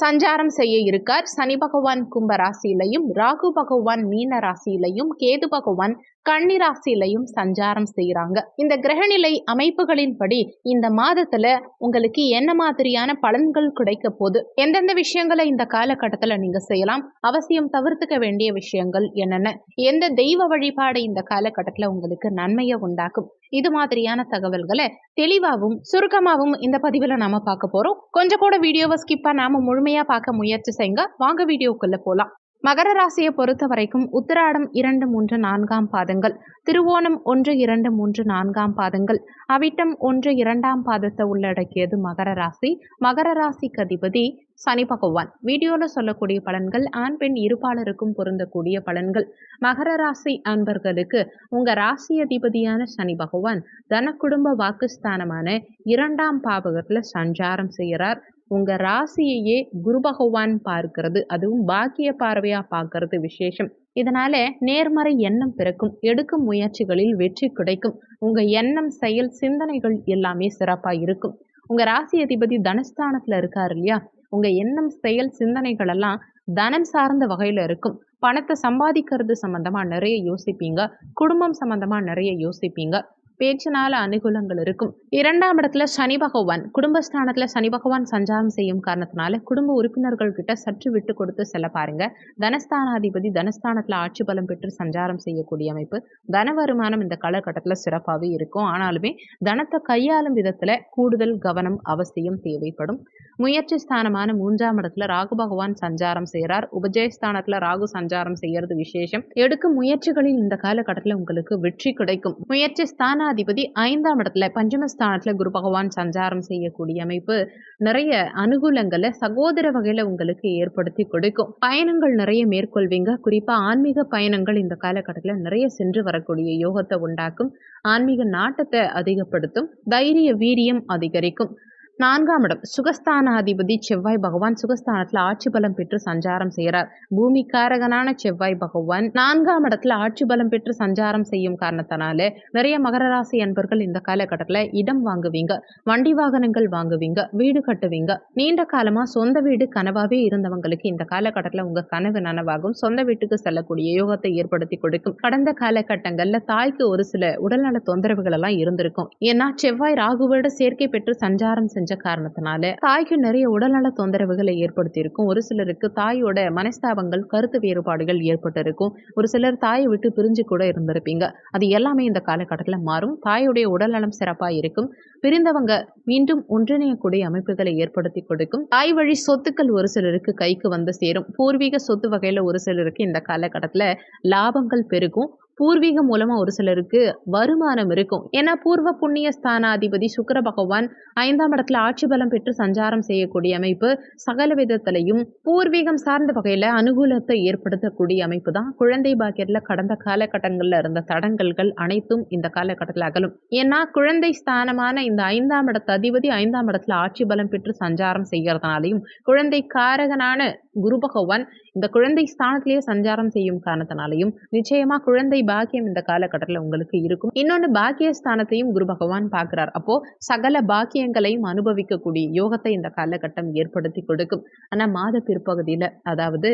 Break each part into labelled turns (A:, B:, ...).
A: சஞ்சாரம் செய்ய இருக்கார். சனி பகவான் கும்ப ராசியிலையும் ராகு பகவான் மீன ராசியிலையும் கேது பகவான் கன்னி ராசியிலையும் சஞ்சாரம் செய்கிறாங்க இந்த கிரகநிலை அமைப்புகளின்படி இந்த மாதத்துல உங்களுக்கு என்ன மாதிரியான பலன்கள் கிடைக்க போகுது? எந்தெந்த விஷயங்களை இந்த காலகட்டத்துல நீங்க செய்யலாம்? அவசியம் தவிர்த்துக்க வேண்டிய விஷயங்கள் என்னென்ன? எந்த தெய்வ வழிபாடு இந்த காலகட்டத்துல உங்களுக்கு நன்மையை உண்டாக்கும்? இது மாதிரியான தகவல்களை தெளிவாகவும் சுருக்கமாகவும் இந்த பதிவுல நாம பார்க்க போறோம். கொஞ்சம் கூட வீடியோவை ஸ்கிப் பண்ணாம முழுமையா பார்க்க முயற்சி செய்யுங்க. வாங்க வீடியோக்குள்ள போலாம். மகர ராசியை பொறுத்த வரைக்கும் உத்திராடம் இரண்டு மூன்று நான்காம் பாதங்கள். திருவோணம் ஒன்று இரண்டு மூன்று நான்காம் பாதங்கள். அவிட்டம் ஒன்று இரண்டாம் பாதத்தை உள்ளடக்கியது மகர ராசி. மகர ராசிக்கு அதிபதி சனி பகவான். வீடியோவில் சொல்லக்கூடிய பலன்கள் ஆண் பெண் இருபாளருக்கும் பொருந்தக்கூடிய பலன்கள். மகர ராசி அன்பர்களுக்கு உங்க ராசி அதிபதியான சனி பகவான் தன குடும்ப வாக்குஸ்தானமான இரண்டாம் பாவகத்தில் சஞ்சாரம் செய்கிறார். உங்க ராசியையே குரு பகவான் பார்க்கிறது. அதுவும் பாக்கிய பார்வையா பார்க்கறது விசேஷம். இதனால நேர்மறை எண்ணம் பிறக்கும். எடுக்கும் முயற்சிகளில் வெற்றி கிடைக்கும். உங்க எண்ணம் செயல் சிந்தனைகள் எல்லாமே சிறப்பா இருக்கும். உங்க ராசி அதிபதி தனஸ்தானத்துல இருக்காரு இல்லையா? உங்க எண்ணம் செயல் சிந்தனைகள் எல்லாம் தனம் சார்ந்த வகையில இருக்கும். பணத்தை சம்பாதிக்கிறது சம்பந்தமா நிறைய யோசிப்பீங்க. குடும்பம் சம்பந்தமா நிறைய யோசிப்பீங்க. பேச்சினால அனுகூலங்கள் இருக்கும். இரண்டாம் இடத்துல சனி பகவான் குடும்பஸ்தானத்துல சனி பகவான் சஞ்சாரம் செய்யும் காரணத்தினால குடும்ப உறுப்பினர்கள் கிட்ட சற்று விட்டு கொடுத்து செல்ல பாருங்க. தனஸ்தானாதிபதி தனஸ்தானத்துல ஆட்சி பலம் பெற்று சஞ்சாரம் செய்யக்கூடிய அமைப்பு. தன வருமானம் இந்த காலகட்டத்துல சிறப்பாகவே இருக்கும். ஆனாலுமே தனத்தை கையாளும் விதத்துல கூடுதல் கவனம் அவசியம் தேவைப்படும். முயற்சி ஸ்தானமான மூன்றாம் இடத்துல ராகு பகவான் சஞ்சாரம் செய்கிறார். உபஜயஸ்தானத்துல ராகு சஞ்சாரம் செய்யறது விசேஷம். எடுக்கும் முயற்சிகளில் இந்த காலகட்டத்தில் உங்களுக்கு வெற்றி கிடைக்கும். முயற்சி ஸ்தான ஸ்தானாதிபதி ஐந்தாம் இடத்துல பஞ்சமஸ்தானத்தில் குரு பகவான் சஞ்சாரம் செய்யக்கூடிய அமைப்பு நிறைய அனுகூலங்களை சகோதர வகையில உங்களுக்கு ஏற்படுத்தி கொடுக்கும். பயணங்கள் நிறைய மேற்கொள்வீங்க. குறிப்பா ஆன்மீக பயணங்கள் இந்த காலகட்டத்தில் நிறைய சென்று வரக்கூடிய யோகத்தை உண்டாக்கும். ஆன்மீக நாட்டத்தை அதிகப்படுத்தும். தைரிய வீரியம் அதிகரிக்கும். நான்காம் இடம் சுகஸ்தானாதிபதி செவ்வாய் பகவான். சுகஸ்தானத்தில் ஆட்சி பலம் பெற்று சஞ்சாரம் செய்கிறார். பூமி காரகனான செவ்வாய் பகவான் நான்காம் இடத்துல ஆட்சி பலம் பெற்று சஞ்சாரம் செய்யும் காரணத்தினால நிறைய மகர ராசி அன்பர்கள் இந்த காலகட்டத்தில் இடம் வாங்குவீங்க வண்டி வாகனங்கள் வாங்குவீங்க வீடு கட்டுவீங்க. நீண்ட காலமா சொந்த வீடு கனவாகவே இருந்தவங்களுக்கு இந்த காலகட்டத்தில் உங்கள் கனவு நனவாகும். சொந்த வீட்டுக்கு செல்லக்கூடிய யோகத்தை ஏற்படுத்தி கொடுக்கும். கடந்த காலகட்டங்களில் தாய்க்கு ஒரு சில உடல்நல தொந்தரவுகள் எல்லாம் இருந்திருக்கும். ஏன்னா செவ்வாய் ராகுவோட சேர்க்கை பெற்று சஞ்சாரம் செஞ்சு காரணத்தினால தாய்க்கு நிறைய உடல்நல தொந்தரவுகளை ஏற்படுத்தியிருக்கும். ஒரு சிலருக்கு தாயோட மனஸ்தாபங்கள் கருத்து வேறுபாடுகள் ஏற்பட்டிருக்கும். ஒரு சிலர் தாயை விட்டு பிரிஞ்சு கூட இருந்திருப்பீங்க. அது எல்லாமே இந்த காலகட்டத்தில் மாறும். தாயுடைய உடல்நலம் சிறப்பாக இருக்கும் பிரிந்தவங்க மீண்டும் ஒன்றிணையக்கூடிய அமைப்புகளை ஏற்படுத்தி கொடுக்கும். தாய் வழி சொத்துக்கள் ஒரு சிலருக்கு கைக்கு வந்து சேரும். பூர்வீக சொத்து வகையில் ஒரு சிலருக்கு இந்த காலகட்டத்தில் லாபங்கள் பெருகும். பூர்வீகம் மூலமா ஒரு சிலருக்கு வருமானம் இருக்கும். ஏன்னா பூர்வ புண்ணிய ஸ்தானாதிபதி சுக்கர பகவான் ஐந்தாம் இடத்துல ஆட்சி பலம் பெற்று சஞ்சாரம் செய்யக்கூடிய அமைப்பு சகல விதத்திலையும் பூர்வீகம் சார்ந்த வகையில அனுகூலத்தை ஏற்படுத்தக்கூடிய அமைப்பு தான். குழந்தை பாக்கியத்துல கடந்த காலகட்டங்கள்ல இருந்த தடங்கல்கள் அனைத்தும் இந்த காலகட்டத்தில் அகலும். ஏன்னா குழந்தை ஸ்தானமான இந்த ஐந்தாம் இடத்து அதிபதி ஐந்தாம் இடத்துல ஆட்சி பலம் பெற்று சஞ்சாரம் செய்கிறதுனாலையும் குழந்தை காரகனான குரு பகவான் இந்த குழந்தை ஸ்தானத்திலேயே சஞ்சாரம் செய்யும் காரணத்தினாலையும் நிச்சயமா குழந்தை பாக்கியம் இந்த காலகட்டத்தில் உங்களுக்கு இருக்கும். இன்னொன்று பாக்கிய ஸ்தானத்தையும் குரு பகவான் பார்க்கிறார். அப்போ சகல பாக்கியங்களையும் அனுபவிக்கக்கூடிய யோகத்தை இந்த காலகட்டம் ஏற்படுத்தி கொடுக்கும். ஆனா மாத பிற்பகுதியில அதாவது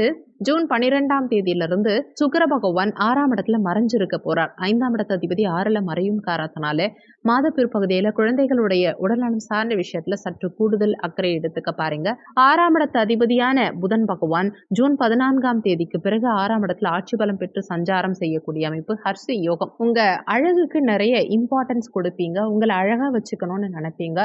A: ஜூன் பனிரெண்டாம் தேதியிலிருந்து சுக்கர பகவான் ஆறாம் இடத்துல மறைஞ்சிருக்க போறார். ஐந்தாம் இடத்த அதிபதி ஆறுல மறையும் காரணத்தினால மாத பிற்பகுதியில குழந்தைகளுடைய உடல்நலம் சார்ந்த விஷயத்துல சற்று கூடுதல் அக்கறை எடுத்துக்க பாருங்க. ஆறாம் இடத்த அதிபதியான புதன் பகவான் ஜூன் பதினான்காம் தேதிக்கு பிறகு ஆறாம் இடத்துல ஆட்சி பலம் பெற்று சஞ்சாரம் செய்யக்கூடிய அமைப்பு ஹர்ஷ யோகம். உங்க அழகுக்கு நிறைய இம்பார்ட்டன்ஸ் கொடுப்பீங்க. உங்களை அழகா வச்சுக்கணும்னு நினைப்பீங்க.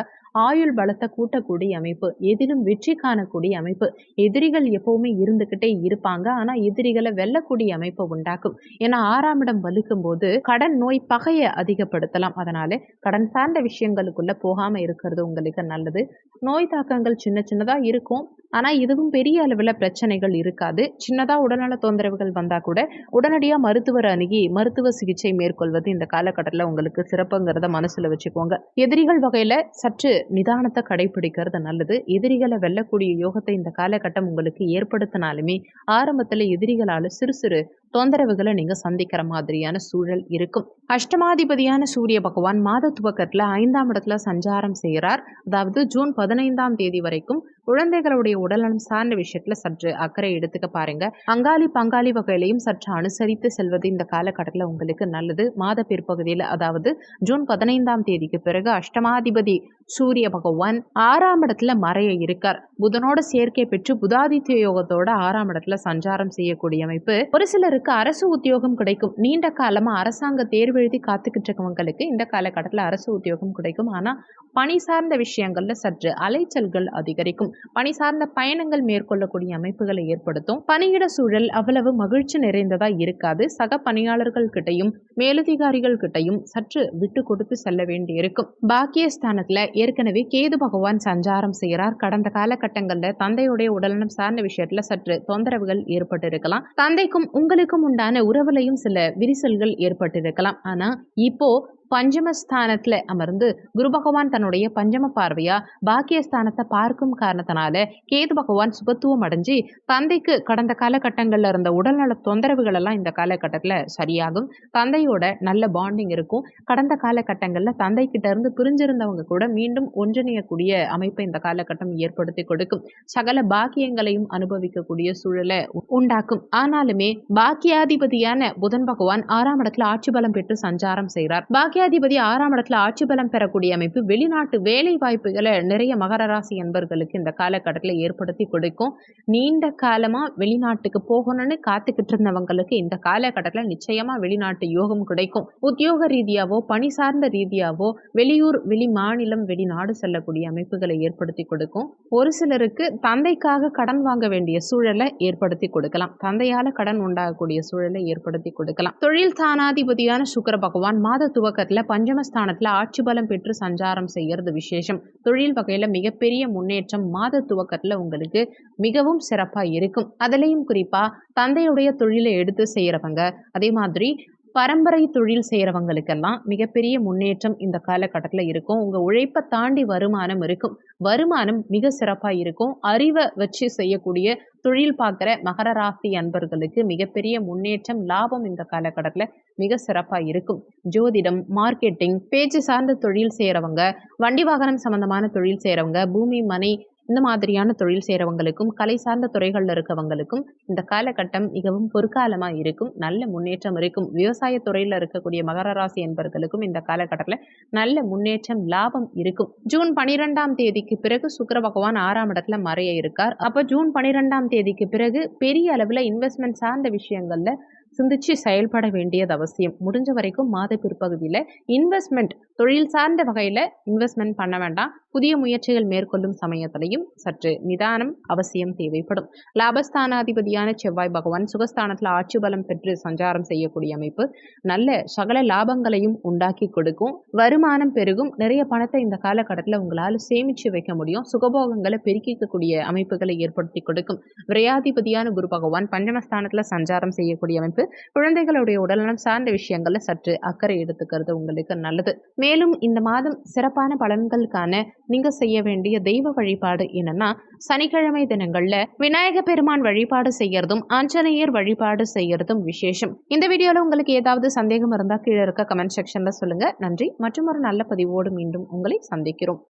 A: ஆயுள் பலத்தை கூட்டக்கூடிய அமைப்பு எதிலும் வெற்றி காணக்கூடிய அமைப்பு எதிரிகள் எப்பவுமே இருந்துகிட்டே இருப்பாங்க. ஆனா எதிரிகளை வெல்லக்கூடிய அமைப்பை உண்டாக்கும். ஏன்னா ஆறாம் இடம் வலுக்கும் போது கடன் நோய் பகையை அதிகப்படுத்தலாம். அதனால கடன் சார்ந்த விஷயங்களுக்குள்ள போகாம இருக்கிறது உங்களுக்கு நல்லது. நோய் தாக்கங்கள் சின்ன சின்னதா இருக்கும். ஆனால் இதுவும் பெரிய அளவில் பிரச்சனைகள் இருக்காது. சின்னதாக உடல்நல தொந்தரவுகள் வந்தால் கூட உடனடியாக மருத்துவர் அணுகி மருத்துவ சிகிச்சை மேற்கொள்வது இந்த காலகட்டத்தில் உங்களுக்கு சிறப்புங்கிறத மனசில் வச்சுக்கோங்க. எதிரிகள் வகையில் சற்று நிதானத்தை கடைபிடிக்கிறது நல்லது. எதிரிகளை வெல்லக்கூடிய யோகத்தை இந்த காலகட்டம் உங்களுக்கு ஏற்படுத்தினாலுமே ஆரம்பத்தில் எதிரிகளால் சிறு சிறு தொந்தரவுகளை நீங்க சந்திக்கிற மாதிரியான சூழல் இருக்கும். அஷ்டமாதிபதியான சூரிய பகவான் மாத துவக்கத்துல ஐந்தாம் இடத்துல சஞ்சாரம் செய்கிறார் அதாவது ஜூன் பதினைந்தாம் தேதி வரைக்கும் குழந்தைகளுடைய உடல்நலம் சார்ந்த விஷயத்துல சற்று அக்கறை எடுத்துக்க பாருங்க. அங்காளி பங்காளி வகையிலையும் சற்று அனுசரித்து செல்வது இந்த காலகட்டத்தில் உங்களுக்கு நல்லது. மாத பிற்பகுதியில் அதாவது ஜூன் பதினைந்தாம் தேதிக்கு பிறகு அஷ்டமாதிபதி சூரிய பகவான் ஆறாம் இடத்துல மறைய இருக்கார். புதனோட சேர்க்கை பெற்று புதாதித்ய யோகத்தோட ஆறாம் இடத்துல சஞ்சாரம் செய்யக்கூடிய அமைப்பு. ஒரு சிலருக்கு அரசு உத்தியோகம் கிடைக்கும். நீண்ட காலமா அரசாங்க தேர்வு எழுதி காத்துக்கிட்டு இருக்கவங்களுக்கு இந்த காலகட்டத்தில் அரசு உத்தியோகம் கிடைக்கும். ஆனால் பணி சார்ந்த விஷயங்கள்ல சற்று அலைச்சல்கள் அதிகரிக்கும். பணி சார்ந்த பயணங்கள் மேற்கொள்ளக்கூடிய அமைப்புகளை ஏற்படுத்தும். பணியிட சூழல் அவ்வளவு மகிழ்ச்சி நிறைந்ததா இருக்காது. சக பணியாளர்கள் கிட்டையும் மேலதிகாரிகள் கிட்டையும் சற்று விட்டு கொடுத்து செல்ல வேண்டியிருக்கும். பாக்கியஸ்தானத்தில் ஏற்கனவே கேது பகவான் சஞ்சாரம் செய்கிறார் கடந்த காலகட்டங்களில் தந்தையுடைய உடல்நலம் சார்ந்த விஷயத்துல சற்று தொந்தரவுகள் ஏற்பட்டிருக்கலாம். தந்தைக்கும் உங்களுக்கு வழக்கம் உண்டான உறவுலையும் சில விரிசல்கள் ஏற்பட்டிருக்கலாம். ஆனா இப்போ பஞ்சமஸ்தானத்துல அமர்ந்து குரு பகவான் தன்னுடைய பஞ்சம பார்வையா பாக்கியஸ்தானத்தை பார்க்கும் காரணத்தினால கேது பகவான் சுபத்துவம் அடைஞ்சு தந்தைக்கு கடந்த காலகட்டங்கள்ல இருந்த உடல்நல தொந்தரவுகள் எல்லாம் இந்த காலகட்டத்துல சரியாகும். தந்தையோட நல்ல பாண்டிங் இருக்கும். கடந்த காலகட்டங்கள்ல தந்தை கிட்ட இருந்து பிரிஞ்சிருந்தவங்க கூட மீண்டும் ஒன்றிணையக்கூடிய அமைப்பை இந்த காலகட்டம் ஏற்படுத்தி கொடுக்கும். சகல பாக்கியங்களையும் அனுபவிக்கக்கூடிய சூழலை உண்டாக்கும். ஆனாலுமே பாக்கியாதிபதியான புதன் பகவான் ஆறாம் இடத்துல ஆட்சி பலம் பெற்று சஞ்சாரம் செய்கிறார் பாக்கியாதிபதி ஆறாம் இடத்துல ஆட்சி பலம் பெறக்கூடிய அமைப்பு வெளிநாட்டு வேலை வாய்ப்புகளை நிறைய மகர ராசி என்பர்களுக்கு இந்த காலகட்டத்தில் ஏற்படுத்தி கொடுக்கும். நீண்ட காலமா வெளிநாட்டுக்கு போகணும்னு காத்துக்கிட்டு இருந்தவங்களுக்கு இந்த காலகட்டத்தில் நிச்சயமா வெளிநாட்டு யோகம் கிடைக்கும். உத்தியோக ரீதியாவோ பணி சார்ந்த ரீதியாவோ வெளியூர் வெளி மாநிலம் வெளிநாடு செல்லக்கூடிய அமைப்புகளை ஏற்படுத்தி கொடுக்கும். ஒரு சிலருக்கு தந்தைக்காக கடன் வாங்க வேண்டிய சூழலை ஏற்படுத்தி கொடுக்கலாம். தந்தையால கடன் உண்டாகக்கூடிய சூழலை ஏற்படுத்தி கொடுக்கலாம். தொழில் தானாதிபதியான சுக்கர பகவான் மாத துவக்கத்துல பஞ்சமஸ்தானத்துல ஆட்சி பலம் பெற்று சஞ்சாரம் செய்யறது விசேஷம். தொழில் வகையில மிகப்பெரிய முன்னேற்றம் மாத துவக்கத்துல உங்களுக்கு மிகவும் சிறப்பா இருக்கும். அதுலயும் குறிப்பா தந்தையுடைய தொழிலை எடுத்து செய்யறவங்க அதே மாதிரி பரம்பரை தொழில் செய்கிறவங்களுக்கெல்லாம் மிகப்பெரிய முன்னேற்றம் இந்த காலகட்டத்தில் இருக்கும். உங்கள் உழைப்பை தாண்டி வருமானம் இருக்கும். வருமானம் மிக சிறப்பாக இருக்கும். அறிவை வச்சு செய்யக்கூடிய தொழில் பார்க்குற மகர ராசி அன்பர்களுக்கு மிகப்பெரிய முன்னேற்றம் லாபம் இந்த காலகட்டத்தில் மிக சிறப்பாக இருக்கும். ஜோதிடம் மார்க்கெட்டிங் பேச்சு சார்ந்த தொழில் செய்கிறவங்க வண்டி வாகனம் சம்பந்தமான தொழில் செய்கிறவங்க பூமி மனை இந்த மாதிரியான தொழில் செய்கிறவங்களுக்கும் கலை சார்ந்த துறைகளில் இருக்கவங்களுக்கும் இந்த காலகட்டம் மிகவும் பொற்காலமாக இருக்கும். நல்ல முன்னேற்றம் இருக்கும் விவசாய துறையில் இருக்கக்கூடிய மகர ராசி என்பவர்களுக்கும் இந்த காலகட்டத்தில் நல்ல முன்னேற்றம் லாபம் இருக்கும். ஜூன் பனிரெண்டாம் தேதிக்கு பிறகு சுக்கர பகவான் ஆறாம் இடத்துல மறைய இருக்கார். அப்போ ஜூன் பனிரெண்டாம் தேதிக்கு பிறகு பெரிய அளவில் இன்வெஸ்ட்மெண்ட் சார்ந்த விஷயங்களில் சிந்திச்சு செயல்பட வேண்டியது அவசியம். முடிஞ்ச வரைக்கும் மாத பிற்பகுதியில் இன்வெஸ்ட்மெண்ட் தொழில் சார்ந்த வகையில் இன்வெஸ்ட்மெண்ட் பண்ண வேண்டாம். புதிய முயற்சிகள் மேற்கொள்ளும் சமயத்திலையும் சற்று நிதானம் அவசியம் தேவைப்படும். லாபஸ்தானாதிபதியான செவ்வாய் பகவான் சுகஸ்தானத்தில் ஆட்சி பலம் பெற்று சஞ்சாரம் செய்யக்கூடிய அமைப்பு நல்ல சகல லாபங்களையும் உண்டாக்கி கொடுக்கும். வருமானம் பெருகும். நிறைய பணத்தை இந்த காலகட்டத்தில் உங்களால் சேமிச்சு வைக்க முடியும். சுகபோகங்களை பெருக்கிக்கக்கூடிய அமைப்புகளை ஏற்படுத்தி கொடுக்கும். விரையாதிபதியான குரு பகவான் பஞ்சமஸ்தானத்தில் சஞ்சாரம் செய்யக்கூடிய அமைப்பு போது குழந்தைகளுடைய உடல்நலம் சார்ந்த விஷயங்கள்ல சற்று அக்கறை எடுத்துக்கிறது உங்களுக்கு நல்லது. மேலும் இந்த மாதம் சிறப்பான பலன்களுக்கான நீங்க செய்ய வேண்டிய தெய்வ வழிபாடு என்னன்னா சனிக்கிழமை தினங்கள்ல விநாயக பெருமான் வழிபாடு செய்யறதும் ஆஞ்சநேயர் வழிபாடு செய்யறதும் விசேஷம். இந்த வீடியோல உங்களுக்கு ஏதாவது சந்தேகம் இருந்தா கீழே இருக்க கமெண்ட் செக்ஷன்ல சொல்லுங்க. நன்றி. மற்றும் ஒரு நல்ல பதிவோடு மீண்டும் உங்களை சந்திக்கிறோம்.